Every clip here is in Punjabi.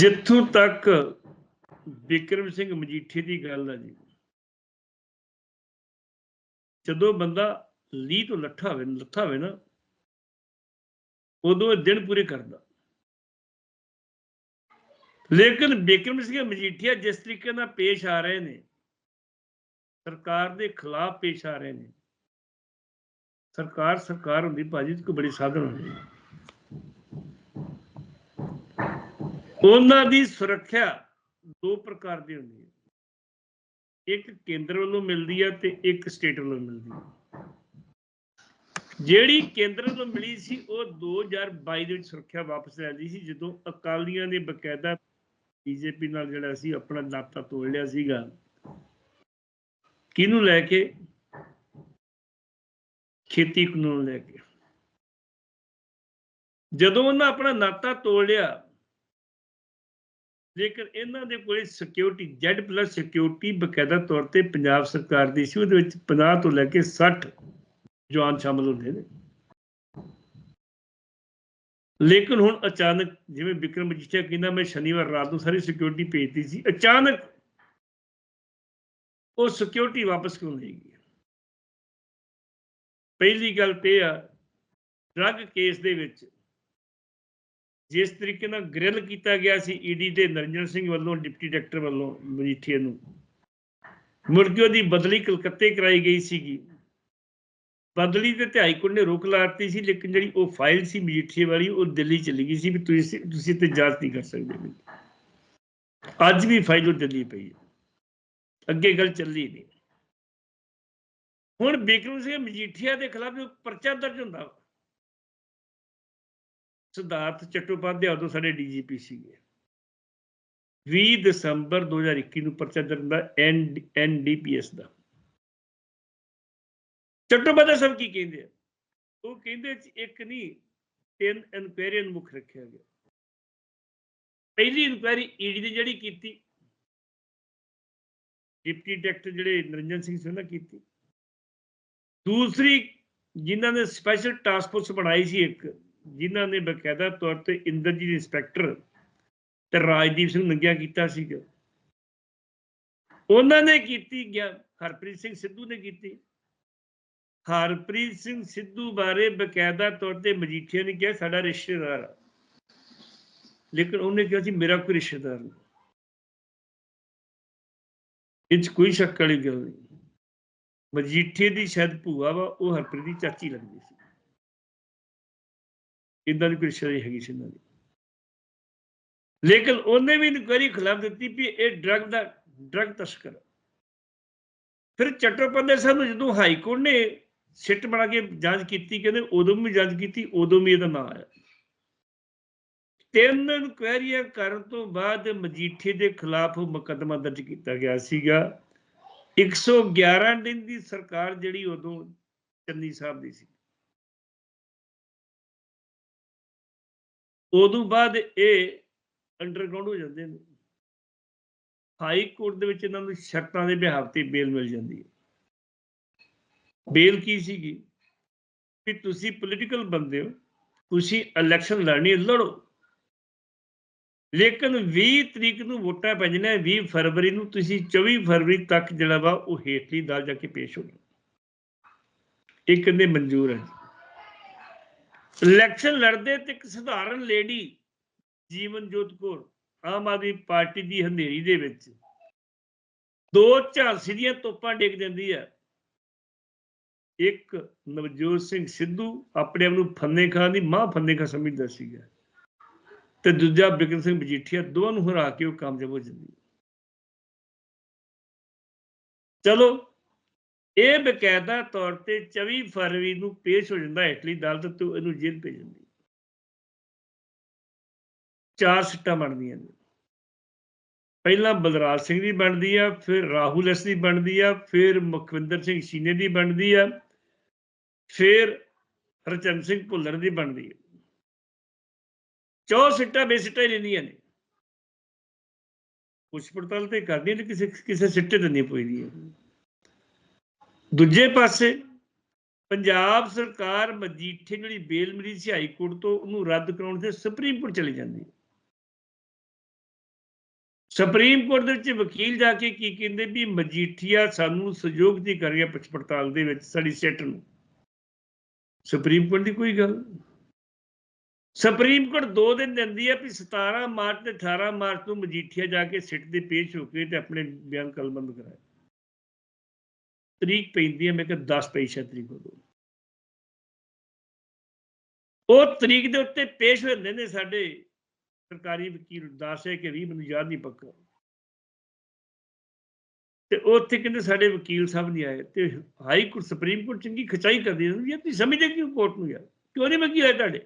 ਜਿੱਥੋਂ ਤੱਕ ਵਿਕਰਮ ਸਿੰਘ ਮਜੀਠੀ ਦੀ ਗੱਲ ਹੈ ਜੀ, ਜਦੋਂ ਬੰਦਾ ਲੀਹ ਤੋਂ ਲੱਠਾ ਹੋਵੇ ਲੱਥਾ ਹੋਵੇ ਨਾ, ਉਦੋਂ ਇਹ ਦਿਨ ਪੂਰੇ ਕਰਦਾ ਲੇਕਿਨ ਵਿਕਰਮ ਸਿੰਘ ਮਜੀਠੀਆ ਜਿਸ ਤਰੀਕੇ ਨਾਲ ਪੇਸ਼ ਆ ਰਹੇ ਨੇ, ਸਰਕਾਰ ਦੇ ਖਿਲਾਫ ਪੇਸ਼ ਆ ਰਹੇ ਨੇ, ਸਰਕਾਰ ਸਰਕਾਰ ਹੁੰਦੀ ਭਾਜੀ ਕੋਈ ਬੜੀ ਸਾਧਨ ਹੁੰਦੀ ਹੈ। ਉਹਨਾਂ ਦੀ ਸੁਰੱਖਿਆ ਦੋ ਪ੍ਰਕਾਰ ਦੀ ਹੁੰਦੀ ਹੈ। ਇੱਕ ਕੇਂਦਰ ਵੱਲੋਂ ਮਿਲਦੀ ਹੈ ਤੇ ਇੱਕ ਸਟੇਟ ਵੱਲੋਂ ਮਿਲਦੀ ਹੈ ਜਿਹੜੀ ਕੇਂਦਰ ਵੱਲੋਂ ਮਿਲੀ ਸੀ, ਉਹ 2022 ਦੇ ਵਿੱਚ ਸੁਰੱਖਿਆ ਵਾਪਸ ਲੈ ਲਈ ਸੀ, ਜਦੋਂ ਅਕਾਲੀਆਂ ਨੇ ਬਕਾਇਦਾ ਬੀਜੇਪੀ ਨਾਲ ਜਿਹੜਾ ਸੀ ਆਪਣਾ ਨਾਤਾ ਤੋੜ ਲਿਆ ਸੀਗਾ। ਕਿਹਨੂੰ ਲੈ ਕੇ? ਖੇਤੀ ਕਾਨੂੰਨ ਲੈ ਕੇ। ਜਦੋਂ ਉਹਨਾਂ ਆਪਣਾ ਨਾਤਾ ਤੋੜ ਲਿਆ ਲੇਕਿਨ ਇਹਨਾਂ ਦੇ ਕੋਲੇ ਸਿਕਿਉਰਿਟੀ Z ਪਲੱਸ ਸਿਕਿਉਰਿਟੀ ਬਕਾਇਦਾ ਤੌਰ ਤੇ ਪੰਜਾਬ ਸਰਕਾਰ ਦੀ ਸੀ, ਉਹਦੇ ਵਿੱਚ 50 ਤੋਂ ਲੈ ਕੇ 60 ਜਵਾਨ ਸ਼ਾਮਲ ਹੁੰਦੇ ਨੇ। ਲੇਕਿਨ ਹੁਣ ਅਚਾਨਕ ਜਿਵੇਂ ਵਿਕਰਮ ਮਜੀਠੀਆ ਕਹਿੰਦਾ, ਮੈਂ ਸ਼ਨੀਵਾਰ ਰਾਤ ਨੂੰ ਸਾਰੀ ਸਿਕਿਉਰਿਟੀ ਭੇਜਤੀ ਸੀ, ਅਚਾਨਕ ਉਹ ਸਿਕਿਉਰਿਟੀ ਵਾਪਸ ਕਿਉਂ ਲਈ ਗਈ? ਪਹਿਲੀ ਗੱਲ ਤੇ ਆ ਡਰੱਗ ਕੇਸ ਦੇ ਵਿੱਚ ਜਿਸ ਤਰੀਕੇ ਨਾਲ ਗ੍ਰਿਲ ਕੀਤਾ ਗਿਆ ਸੀ ਈਡੀ ਦੇ ਨਰਿੰਦਰ ਸਿੰਘ ਵੱਲੋਂ, ਡਿਪਟੀ ਡਾਇਰੈਕਟਰ ਵੱਲੋਂ ਮਜੀਠੀਆ ਨੂੰ। ਮੁੜ ਕੇ ਬਦਲੀ ਕਲਕੱਤੇ ਕਰਾਈ ਗਈ ਸੀਗੀ। ਬਦਲੀ ਤੇ ਤੇ ਹਾਈਕੋਰਟ ਨੇ ਰੋਕ ਲਾਤੀ ਸੀ, ਲੇਕਿਨ ਜਿਹੜੀ ਉਹ ਫਾਈਲ ਸੀ ਮਜੀਠੀਏ ਵਾਲੀ, ਉਹ ਦਿੱਲੀ ਚਲੀ ਗਈ ਸੀ ਵੀ ਤੁਸੀਂ ਤੁਸੀਂ ਤੇ ਜਾਂਚ ਨਹੀਂ ਕਰ ਸਕਦੇ। ਅੱਜ ਵੀ ਫਾਈਲ ਉਹ ਦਿੱਲੀ ਪਈ ਹੈ। ਅੱਗੇ ਗੱਲ ਚੱਲੀ ਨਹੀਂ। ਹੁਣ ਬਿਕਰਮ ਸਿੰਘ ਮਜੀਠੀਆ ਦੇ ਖਿਲਾਫ ਜੋ ਪਰਚਾ ਦਰਜ ਹੁੰਦਾ ਸਿਧਾਰਥ ਚਟੋਪਾਧਿਆਏ ਉਦੋਂ ਸਾਡੇ ਡੀਜੀਪੀ ਸੀਗੇ। 20 ਦਸੰਬਰ 2021 ਨੂੰ ਪਰਚਾ ਦਰਜ ਹੁੰਦਾ ਐਨਡੀਪੀਐਸ ਦਾ। ਚਟੋਪਾਧਿਆਏ ਸਾਹਿਬ ਕੀ ਕਹਿੰਦੇ ਆ? ਉਹ ਕਹਿੰਦੇ ਇੱਕ ਨਹੀਂ ਤਿੰਨ ਇਨਕੁਆਇਰੀਆਂ ਮੁੱਖ ਰੱਖਿਆ ਗਿਆ। ਪਹਿਲੀ ਇਨਕੁਆਇਰੀ ਈਡੀ ਦੀ ਜਿਹੜੀ ਕੀਤੀ, ਡਿਪਟੀ ਡਾਇਰੈਕਟਰ ਜਿਹੜੇ ਨਰਿੰਜਨ ਸਿੰਘ ਸੀ ਉਹਨਾਂ ਕੀਤੀ। ਦੂਸਰੀ, ਜਿਨ੍ਹਾਂ ਨੇ ਸਪੈਸ਼ਲ ਟਾਸਕ ਫੋਰਸ ਬਣਾਈ ਸੀ ਇੱਕ ਜਿਨ੍ਹਾਂ ਨੇ ਬਕਾਇਦਾ ਤੌਰ ਤੇ ਇੰਦਰਜੀਤ ਇੰਸਪੈਕਟਰ ਤੇ ਰਾਜਦੀਪ ਸਿੰਘ ਨੰਗਿਆ ਕੀਤਾ ਸੀਗਾ। ਉਹਨਾਂ ਨੇ ਕੀਤੀ ਗਿਆ ਹਰਪ੍ਰੀਤ ਸਿੰਘ ਸਿੱਧੂ ਨੇ ਕੀਤੀ। ਹਰਪ੍ਰੀਤ ਸਿੰਘ ਸਿੱਧੂ ਬਾਰੇ ਬਕਾਇਦਾ ਤੌਰ ਤੇ ਮਜੀਠੀਆ ਨੇ ਕਿਹਾ, ਸਾਡਾ ਰਿਸ਼ਤੇਦਾਰ ਆ। ਲੇਕਿਨ ਉਹਨੇ ਕਿਹਾ ਸੀ, ਮੇਰਾ ਕੋਈ ਰਿਸ਼ਤੇਦਾਰ ਨਹੀਂ। ਇਹ 'ਚ ਕੋਈ ਸ਼ੱਕ ਵਾਲੀ ਗੱਲ ਨਹੀਂ। ਮਜੀਠੇ ਦੀ ਸ਼ਾਇਦ ਭੂਆ ਵਾ, ਉਹ ਹਰਪ੍ਰੀਤ ਦੀ ਚਾਚੀ ਲੱਗਦੀ ਸੀ। ਇਦਾਂ ਦੀ ਕੋਈ ਰਿਸ਼ਤੇਦਾਰੀ ਹੈਗੀ ਸੀ ਇਹਨਾਂ ਦੀ। ਲੇਕਿਨ ਉਹਨੇ ਵੀ ਇਨਕੁਆਇਰੀ ਖਿਲਾਫ ਦਿੱਤੀ ਵੀ ਇਹ ਡਰਗ ਦਾ, ਡਰਗ ਤਸਕਰ ਫਿਰ ਚਟੋਪਾਧਿਆਏ ਸਾਹਿਬ ਨੂੰ ਜਦੋਂ ਹਾਈ ਕੋਰਟ ਨੇ ਸਿੱਟ ਬਣਾ ਕੇ ਜਾਂਚ ਕੀਤੀ, ਕਹਿੰਦੇ ਉਦੋਂ ਵੀ ਜਾਂਚ ਕੀਤੀ, ਉਦੋਂ ਵੀ ਇਹਦਾ ਨਾਂ ਆਇਆ। ਤਿੰਨ ਇਨਕੁਆਇਰੀਆਂ ਕਰਨ ਤੋਂ ਬਾਅਦ ਮਜੀਠੇ ਦੇ ਖਿਲਾਫ ਮੁਕੱਦਮਾ ਦਰਜ ਕੀਤਾ ਗਿਆ ਸੀਗਾ। 111 ਦਿਨ ਦੀ ਸਰਕਾਰ ਜਿਹੜੀ ਉਦੋਂ ਚੰਨੀ ਸਾਹਿਬ ਦੀ ਸੀ। ਉਦੋਂ ਬਾਅਦ ਇਹ ਅੰਡਰਗਰਾਉਂਡ ਹੋ ਜਾਂਦੇ ਨੇ। ਹਾਈ ਕੋਰਟ ਦੇ ਵਿੱਚ ਇਹਨਾਂ ਨੂੰ ਸ਼ਰਤਾਂ ਦੇ ਬਿਹਾਵ ਤੇ ਬੇਲ ਮਿਲ ਜਾਂਦੀ ਹੈ। ਬੇਲ ਕੀ ਸੀਗੀ? ਕਿ ਤੁਸੀਂ ਪੋਲੀਟੀਕਲ ਬੰਦੇ ਹੋ, ਤੁਸੀਂ ਇਲੈਕਸ਼ਨ ਲੜਨੀ ਲੜੋ। ਲੇਕਿਨ 20 ਤਰੀਕ ਨੂੰ ਵੋਟਾਂ ਪੈਣੀਆਂ 20 ਫਰਵਰੀ ਨੂੰ ਤੁਸੀਂ 24 ਫਰਵਰੀ ਤੱਕ ਜਿਹੜਾ ਵਾ ਉਹ ਹੇਠਲੀ ਦਾਲ ਜਾ ਕੇ ਪੇਸ਼ ਹੋਣਾ। ਇਹ ਕਹਿੰਦੇ ਮਨਜ਼ੂਰ ਹੈ ਇਲੈਕਸ਼ਨ ਲੜਦੇ ਤੇ ਇੱਕ ਸਧਾਰਨ ਲੇਡੀ ਜੀਵਨਜੋਤ ਕੌਰ ਆਮ ਆਦਮੀ ਪਾਰਟੀ ਦੀ ਹਨੇਰੀ ਦੇ ਵਿੱਚ ਦੋ ਝਾਂਸੀ ਦੀਆਂ ਤੋਪਾਂ ਡੇਕ ਦਿੰਦੀ ਹੈ। ਇੱਕ ਨਵਜੋਤ ਸਿੰਘ ਸਿੱਧੂ ਆਪਣੇ ਆਪ ਨੂੰ ਫੰਨੇ ਖਾਨ ਦੀ ਮਾਂ ਫੰਨੇ ਖਾ ਸਮਝਦਾ ਸੀਗਾ ਤੇ ਦੂਜਾ ਬਿਕਰਮ ਸਿੰਘ ਮਜੀਠੀਆ ਦੋਵਾਂ ਨੂੰ ਹਰਾ ਕੇ ਉਹ ਕਾਮਯਾਬ ਹੋ ਜਾਂਦੀ ਚਲੋ ਇਹ ਬਕਾਇਦਾ ਤੌਰ ਤੇ 24 ਫਰਵਰੀ ਨੂੰ ਪੇਸ਼ ਹੋ ਜਾਂਦਾ ਇਟਲੀ ਅਦਾਲਤ ਤੇ ਇਹਨੂੰ ਜੇਲ੍ਹ ਭੇਜ ਜਾਂਦੀ ਚਾਰ ਸਿੱਟਾਂ ਬਣਦੀਆਂ ਨੇ। ਪਹਿਲਾਂ ਬਲਰਾਜ ਸਿੰਘ ਦੀ ਬਣਦੀ ਆ, ਫਿਰ ਰਾਹੁਲ ਐਸ ਦੀ ਬਣਦੀ ਆ, ਫਿਰ ਮੁਖਵਿੰਦਰ ਸਿੰਘ ਸ਼ੀਨੇ ਦੀ ਬਣਦੀ ਆ, ਫਿਰ ਹਰਚੰਦ ਸਿੰਘ ਭੁੱਲਰ ਦੀ ਬਣਦੀ ਆ। ਚੌ ਸਿੱਟਾਂ ਬੇਸਿੱਟਾਂ ਹੀ ਲੈਂਦੀਆਂ ਨੇ। ਪੁੱਛ ਪੜਤਾਲ ਤੇ ਕਰਦੀਆਂ ਨੇ ਕਿਸੇ ਕਿਸੇ ਸਿੱਟੇ ਤੇ ਨਹੀਂ ਪਈਦੀਆਂ ਦੂਜੇ ਪਾਸੇ ਪੰਜਾਬ ਸਰਕਾਰ ਮਜੀਠੇ ਜਿਹੜੀ ਬੇਲ ਮਿਲੀ ਸੀ ਹਾਈ ਕੋਰਟ ਤੋਂ, ਉਹਨੂੰ ਰੱਦ ਕਰਾਉਣ ਤੇ ਸੁਪਰੀਮ ਕੋਰਟ ਚਲੀ ਜਾਂਦੀ ਸੁਪਰੀਮ ਕੋਰਟ ਦੇ ਵਿੱਚ ਵਕੀਲ ਜਾ ਕੇ ਕੀ ਕਹਿੰਦੇ ਵੀ ਮਜੀਠੀਆ ਸਾਨੂੰ ਸਹਿਯੋਗ ਦੀ ਕਰ ਰਿਹਾ ਪੁੱਛ ਪੜਤਾਲ ਦੇ ਵਿੱਚ, ਸਾਡੀ ਸਿੱਟ ਨੂੰ। ਸੁਪਰੀਮ ਕੋਰਟ ਦੀ ਕੋਈ ਗੱਲ ਸੁਪਰੀਮ ਕੋਰਟ ਦੋ ਦਿਨ ਦਿੰਦੀ ਹੈ ਵੀ 17 ਮਾਰਚ ਤੇ 18 ਮਾਰਚ ਨੂੰ ਮਜੀਠੀਆ ਜਾ ਕੇ ਸਿੱਟ ਦੇ ਪੇਸ਼ ਹੋ ਕੇ ਤੇ ਆਪਣੇ ਬਿਆਨ ਕਲਮਬੰਦ ਕਰਾਏ। ਤਰੀਕ ਪੈਂਦੀ ਹੈ, ਮੈਂ ਕਿ 10 ਪਈ ਸ਼ਾਇਦ ਤਰੀਕ ਉਦੋਂ ਉਹ ਤਰੀਕ ਦੇ ਉੱਤੇ ਪੇਸ਼ ਹੁੰਦੇ ਨੇ ਸਾਡੇ ਸਰਕਾਰੀ ਵਕੀਲ 10 ਹੈ ਕਿ 20 ਮੈਨੂੰ ਯਾਦ ਨਹੀਂ ਪੱਕਾ। ਤੇ ਉੱਥੇ ਕਹਿੰਦੇ ਸਾਡੇ ਵਕੀਲ ਸਾਹਿਬ ਨਹੀਂ ਆਏ ਤੇ ਹਾਈ ਕੋਰਟ, ਸੁਪਰੀਮ ਕੋਰਟ ਚੰਗੀ ਖਚਾਈ ਕਰਦੀ ਹੈ ਯਾਰ ਤੁਸੀਂ ਸਮਝਦੇ ਕਿਉਂ ਕੋਰਟ ਨੂੰ ਯਾਰ? ਕਿਉਂ ਨਹੀਂ ਵਕੀਲ ਆਏ ਤੁਹਾਡੇ?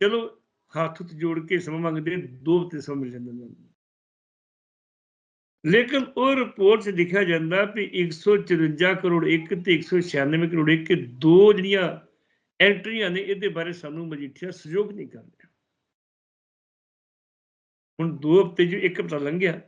ਚਲੋ ਹੱਥ ਜੋੜ ਕੇ ਸਮਾਂ ਮੰਗਦੇ ਦੋ ਹਫ਼ਤੇ ਸਮਾਂ ਮਿਲ ਜਾਂਦਾ ਲੇਕਿਨ ਉਹ ਰਿਪੋਰਟ 'ਚ ਲਿਖਿਆ ਜਾਂਦਾ ਵੀ 154 ਕਰੋੜ ਇੱਕ ਤੇ 196 ਕਰੋੜ ਇੱਕ ਦੋ ਜਿਹੜੀਆਂ ਐਂਟਰੀਆਂ ਨੇ ਇਹਦੇ ਬਾਰੇ ਸਾਨੂੰ ਮਜੀਠੀਆ ਸਹਿਯੋਗ ਨਹੀਂ ਕਰ ਰਿਹਾ। ਹੁਣ ਦੋ ਹਫ਼ਤੇ ਜੋ ਇੱਕ ਹਫ਼ਤਾ ਲੰਘਿਆ,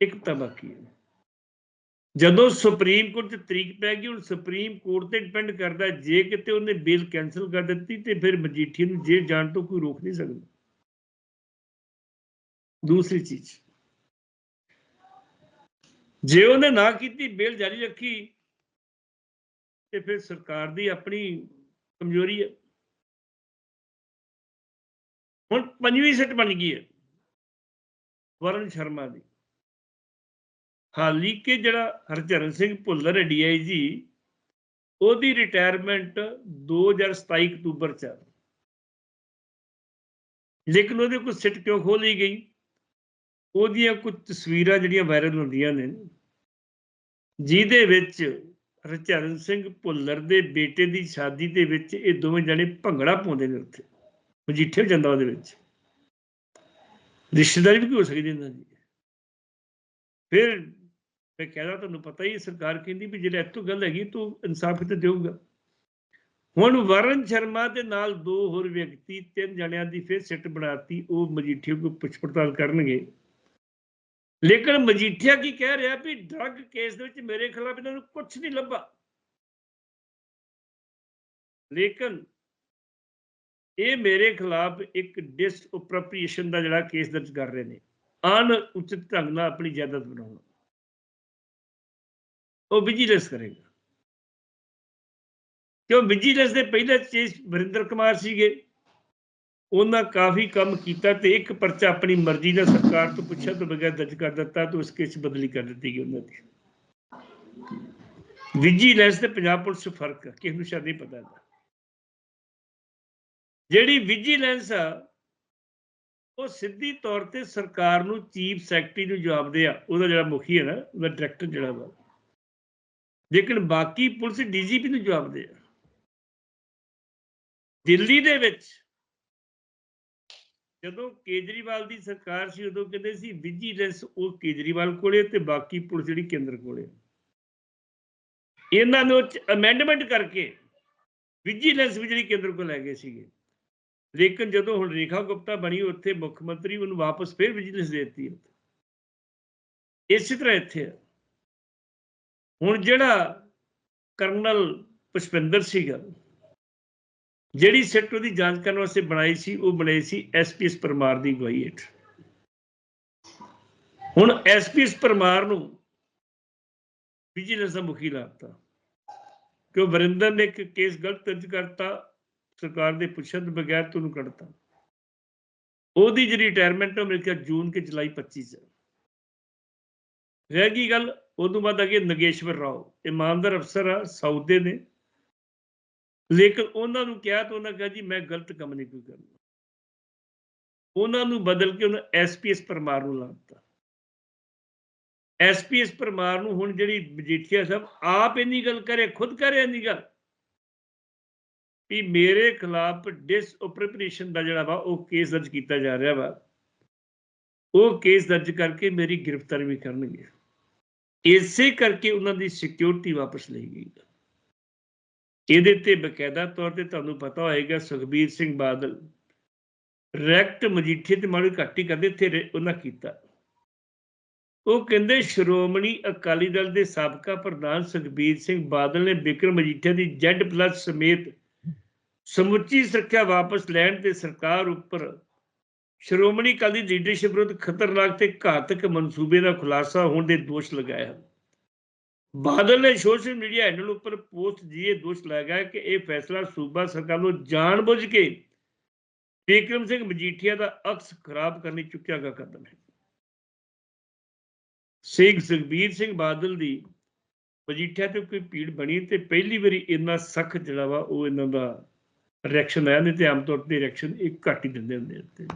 ਇੱਕ ਹਫ਼ਤਾ ਬਾਕੀ ਹੈ। ਜਦੋਂ ਸੁਪਰੀਮ ਕੋਰਟ 'ਚ ਤਰੀਕ ਪੈ ਗਈ, ਹੁਣ ਸੁਪਰੀਮ ਕੋਰਟ ਤੇ ਡਿਪੈਂਡ ਕਰਦਾ ਜੇ ਕਿਤੇ ਉਹਨੇ ਬੇਲ ਕੈਨਸਲ ਕਰ ਦਿੱਤੀ ਤੇ ਫਿਰ ਮਜੀਠੀ ਨੂੰ ਜੇਲ੍ਹ ਜਾਣ ਤੋਂ ਕੋਈ ਰੋਕ ਨਹੀਂ ਸਕਦਾ। ਦੂਸਰੀ ਚੀਜ਼ ਜੇ ਉਹਨੇ ਨਾ ਕੀਤੀ, ਬੇਲ ਜਾਰੀ ਰੱਖੀ, ਤੇ ਫਿਰ ਸਰਕਾਰ ਦੀ ਆਪਣੀ ਕਮਜ਼ੋਰੀ ਹੈ। ਹੁਣ ਪੰਜਵੀਂ ਸਿੱਟ ਬਣ ਗਈ ਹੈ, ਵਰਨ ਸ਼ਰਮਾ ਦੀ। ਹਾਲੀ ਕਿ ਜਿਹੜਾ ਹਰਚਰਨ ਸਿੰਘ ਭੁੱਲਰ ਹੈ ਡੀਆਈਜੀ ਉਹਦੀ ਰਿਟਾਇਰਮੈਂਟ 2027 ਅਕਤੂਬਰ ਚ ਆ। ਲੇਕਿਨ ਉਹਦੇ ਕੋਲ ਸਿੱਟ ਕਿਉਂ ਖੋਲੀ ਗਈ? ਉਹਦੀਆਂ ਕੁਝ ਤਸਵੀਰਾਂ ਜਿਹੜੀਆਂ ਵਾਇਰਲ ਹੁੰਦੀਆਂ ਨੇ, ਜਿਹਦੇ ਵਿੱਚ ਹਰਚਰਨ ਸਿੰਘ ਭੁੱਲਰ ਦੇ ਬੇਟੇ ਦੀ ਸ਼ਾਦੀ ਦੇ ਵਿੱਚ ਇਹ ਦੋਵੇਂ ਜਣੇ ਭੰਗੜਾ ਪਾਉਂਦੇ ਨੇ ਉੱਥੇ, ਮਜੀਠੇ ਜਾਂਦਾ ਉਹਦੇ ਵਿੱਚ। ਰਿਸ਼ਤੇਦਾਰੀ ਵੀ ਹੋ ਸਕਦੀ ਇਹਨਾਂ ਦੀ? ਫਿਰ ਮੈਂ ਕਹਿੰਦਾ ਤੁਹਾਨੂੰ ਪਤਾ ਹੀ ਸਰਕਾਰ ਕਹਿੰਦੀ ਵੀ ਜਿਹੜਾ ਇੱਥੋਂ ਗੱਲ ਹੈਗੀ, ਤੂੰ ਇਨਸਾਫ ਤੇ ਦੇਊਗਾ। ਹੁਣ ਵਰਨ ਸ਼ਰਮਾ ਦੇ ਨਾਲ ਦੋ ਹੋਰ ਵਿਅਕਤੀ, ਤਿੰਨ ਜਣਿਆਂ ਦੀ ਫਿਰ ਸਿੱਟ ਬਣਾਤੀ, ਉਹ ਮਜੀਠੇ ਕੋ ਪੁੱਛ ਪੜਤਾਲ ਕਰਨਗੇ। ਲੇਕਿਨ ਮਜੀਠੀਆ ਕੀ ਕਹਿ ਰਿਹਾ ਵੀ ਡਰੱਗ ਕੇਸ ਦੇ ਵਿੱਚ ਮੇਰੇ ਖਿਲਾਫ ਇਹਨਾਂ ਨੂੰ ਕੁਝ ਨਹੀਂ ਲੱਭਾ। ਲੇਕਿਨ ਇਹ ਮੇਰੇ ਖਿਲਾਫ ਇੱਕ ਡਿਸ ਦਾ ਜਿਹੜਾ ਕੇਸ ਦਰਜ ਕਰ ਰਹੇ ਨੇ। ਅਨ ਉਚਿਤ ਢੰਗ ਨਾਲ ਆਪਣੀ ਜਾਇਦਾਦ ਬਣਾਉਣਾ ਉਹ ਵਿਜੀਲੈਂਸ ਕਰੇਗਾ। ਕਿਉਂ? ਵਿਜੀਲੈਂਸ ਦੇ ਪਹਿਲੇ ਚੀਜ਼ ਵਰਿੰਦਰ ਕੁਮਾਰ ਸੀਗੇ। ਉਹਨਾਂ ਕਾਫੀ ਕੰਮ ਕੀਤਾ ਤੇ ਇੱਕ ਪਰਚਾ ਆਪਣੀ ਮਰਜ਼ੀ ਨਾਲ ਸਰਕਾਰ ਤੋਂ ਪੁੱਛਿਆ, ਤੋਂ ਬਗੈਰ ਦਰਜ ਕਰ ਦਿੱਤਾ ਤੇ ਉਸ ਕੇਸ ਬਦਲੀ ਕਰ ਦਿੱਤੀ ਗਈ ਉਹਨਾਂ ਦੀ। ਵਿਜੀਲੈਂਸ ਤੇ ਪੰਜਾਬ ਪੁਲਿਸ 'ਚ ਫ਼ਰਕ ਹੈ, ਕਿਸੇ ਨੂੰ ਸ਼ਾਇਦ ਨਹੀਂ ਪਤਾ ਹੁੰਦਾ ਜਿਹੜੀ ਵਿਜੀਲੈਂਸ ਆ, ਉਹ ਸਿੱਧੀ ਤੌਰ ਤੇ ਸਰਕਾਰ ਨੂੰ ਚੀਫ ਸੈਕਟਰੀ ਨੂੰ ਜਵਾਬ ਦੇ ਆ, ਉਹਦਾ ਜਿਹੜਾ ਮੁਖੀ ਹੈ ਨਾ, ਉਹਦਾ ਡਾਇਰੈਕਟਰ ਜਿਹੜਾ ਵਾ। ਲੇਕਿਨ ਬਾਕੀ ਪੁਲਿਸ ਡੀਜੀਪੀ ਨੂੰ ਜਵਾਬ ਦੇ ਆ। ਦਿੱਲੀ ਦੇ ਵਿੱਚ ਜਦੋਂ ਕੇਜਰੀਵਾਲ ਦੀ ਸਰਕਾਰ ਸੀ, ਉਦੋਂ ਕਹਿੰਦੇ ਸੀ ਵਿਜੀਲੈਂਸ ਉਹ ਕੇਜਰੀਵਾਲ ਕੋਲੇ ਤੇ ਬਾਕੀ ਪੁਲਿਸ ਜਿਹੜੀ ਕੇਂਦਰ ਕੋਲੇ ਇਹਨਾਂ ਨੂੰ ਅਮੈਂਡਮੈਂਟ ਕਰਕੇ ਵਿਜੀਲੈਂਸ ਵੀ ਜਿਹੜੀ ਕੇਂਦਰ ਕੋਲ ਲੈ ਗਏ ਸੀਗੇ। ਲੇਕਿਨ ਜਦੋਂ ਹੁਣ ਰੇਖਾ ਗੁਪਤਾ ਬਣੀ, ਉੱਥੇ ਮੁੱਖ ਮੰਤਰੀ ਉਹਨੂੰ ਵਾਪਸ ਫਿਰ ਵਿਜੀਲੈਂਸ ਦੇ ਦਿੱਤੀ ਇਸੇ ਤਰ੍ਹਾਂ ਇੱਥੇ ਆ। ਹੁਣ ਜਿਹੜਾ ਕਰਨਲ ਪੁਸ਼ਪਿੰਦਰ ਸੀਗਾ ਜਿਹੜੀ ਸਿੱਟ ਉਹਦੀ ਜਾਂਚ ਕਰਨ ਵਾਸਤੇ ਬਣਾਈ ਸੀ, ਉਹ ਬਣਾਈ ਸੀ ਐਸਪੀਐਸ ਪਰਮਾਰ ਦੀ ਅਗਵਾਈ ਹੇਠ। ਹੁਣ ਐਸਪੀਐਸ ਪਰਮਾਰ ਨੂੰ ਵਿਜੀਲੈਂਸ ਦਾ ਮੁਖੀ ਲਾਤਾ ਕਿਉਂ ਵਰਿੰਦਰ ਨੇ ਇੱਕ ਕੇਸ ਗਲਤ ਦਰਜ ਕਰਤਾ, ਸਰਕਾਰ ਦੇ ਪੁੱਛਣ ਤੋਂ ਬਗੈਰ ਤੁਹਾਨੂੰ ਕੱਢਤਾ। ਉਹਦੀ ਜਿਹੜੀ ਰਿਟਾਇਰਮੈਂਟ ਹੈ ਮੇਰੇ ਖਿਆਲ ਜੂਨ ਕੇ ਜੁਲਾਈ 25 ਚ ਰਹਿ ਗਈ ਗੱਲ ਉਦੋਂ ਬਾਅਦ ਅਗੇ ਨਗੇਸ਼ਵਰ ਰਾਓ। ਇਮਾਨਦਾਰ ਅਫਸਰ ਆ ਸਾਊਥ ਨੇ। ਲੇਕਿਨ ਉਹਨਾਂ ਨੂੰ ਕਿਹਾ ਤਾਂ ਉਹਨਾਂ ਕਿਹਾ, ਜੀ, ਮੈਂ ਗਲਤ ਕੰਮ ਨਹੀਂ ਕੋਈ ਕਰਨਾ। ਉਹਨਾਂ ਨੂੰ ਬਦਲ ਕੇ ਉਹਨਾਂ ਐਸਪੀਐਸ ਪਰਮਾਰ ਨੂੰ ਲਾਤਾ ਐਸਪੀਐਸ ਪਰਮਾਰ ਨੂੰ ਹੁਣ ਜਿਹੜੀ ਮਜੀਠੀਆ ਸਾਹਿਬ ਆਪ ਇੰਨੀ ਗੱਲ ਕਰੇ ਖੁਦ ਕਰੇ ਇੰਨੀ ਗੱਲ ਵੀ ਮੇਰੇ ਖਿਲਾਫ ਡਿਸ ਦਾ ਜਿਹੜਾ ਵਾ, ਉਹ ਕੇਸ ਦਰਜ ਕੀਤਾ ਜਾ ਰਿਹਾ ਵਾ। ਉਹ ਕੇਸ ਦਰਜ ਕਰਕੇ ਮੇਰੀ ਗ੍ਰਿਫਤਾਰੀ ਵੀ ਕਰਨਗੇ। ਇਸੇ ਕਰਕੇ ਉਹਨਾਂ ਦੀ ਸਿਕਿਉਰਿਟੀ ਵਾਪਸ ਲਈ ਗਈ। ਇਹਦੇ ਤੇ ਬਕਾਇਦਾ ਤੌਰ ਤੇ ਤੁਹਾਨੂੰ ਪਤਾ ਹੋਏਗਾ ਸੁਖਬੀਰ ਸਿੰਘ ਬਾਦਲ ਰੈਕਟ ਮਜੀਠੇ ਤੇ ਮਾੜੀ ਘਾਟੀ ਕਰਦੇ ਇੱਥੇ ਉਹਨਾਂ ਕੀਤਾ। ਉਹ ਕਹਿੰਦੇ ਸ਼੍ਰੋਮਣੀ ਅਕਾਲੀ ਦਲ ਦੇ ਸਾਬਕਾ ਪ੍ਰਧਾਨ ਸੁਖਬੀਰ ਸਿੰਘ ਬਾਦਲ ਨੇ ਬਿਕਰਮ ਮਜੀਠੇ ਦੀ ਜ਼ੈਡ ਪਲੱਸ ਸਮੇਤ ਸਮੁੱਚੀ ਸੁਰੱਖਿਆ ਵਾਪਸ ਲੈਣ ਤੇ ਸਰਕਾਰ ਉੱਪਰ ਸ਼੍ਰੋਮਣੀ ਅਕਾਲੀ ਲੀਡਰਸ਼ਿਪ ਵਿਰੁੱਧ ਖਤਰਨਾਕ ਤੇ ਘਾਤਕ ਮਨਸੂਬੇ ਦਾ ਖੁਲਾਸਾ ਹੋਣ ਦੇ ਦੋਸ਼ ਲਗਾਏ ਹਨ। ਬਾਦਲ ਨੇ ਸੋਸ਼ਲ ਮੀਡੀਆ ਹੈਂਡਲ ਉੱਪਰ ਪੋਸਟ ਜੀਏ ਦੋਸ਼ ਲਗਾਇਆ ਕਿ ਇਹ ਫੈਸਲਾ ਸੂਬਾ ਸਰਕਾਰ ਨੂੰ ਜਾਣਬੁੱਝ ਕੇ ਵਿਕਰਮ ਸਿੰਘ ਮਜੀਠੀਆ ਦਾ ਅਕਸ ਖਰਾਬ ਕਰਨ ਲਈ ਚੁੱਕਿਆ ਗਿਆ ਕਦਮ ਹੈ। ਸਿੰਘ ਸੁਖਬੀਰ ਸਿੰਘ ਬਾਦਲ ਦੀ ਮਜੀਠੀਆ ਤੇ ਕੋਈ ਭੀੜ ਬਣੀ ਤੇ ਪਹਿਲੀ ਵਾਰੀ ਇੰਨਾ ਸਖਤ ਜਿਹੜਾ ਵਾ ਉਹ ਇਹਨਾਂ ਦਾ ਰਿਐਕਸ਼ਨ ਆਇਆ, ਨਹੀਂ ਤੇ ਆਮ ਤੌਰ ਤੇ ਰਿਐਕਸ਼ਨ ਇਹ ਘੱਟ ਹੀ ਦਿੰਦੇ ਹੁੰਦੇ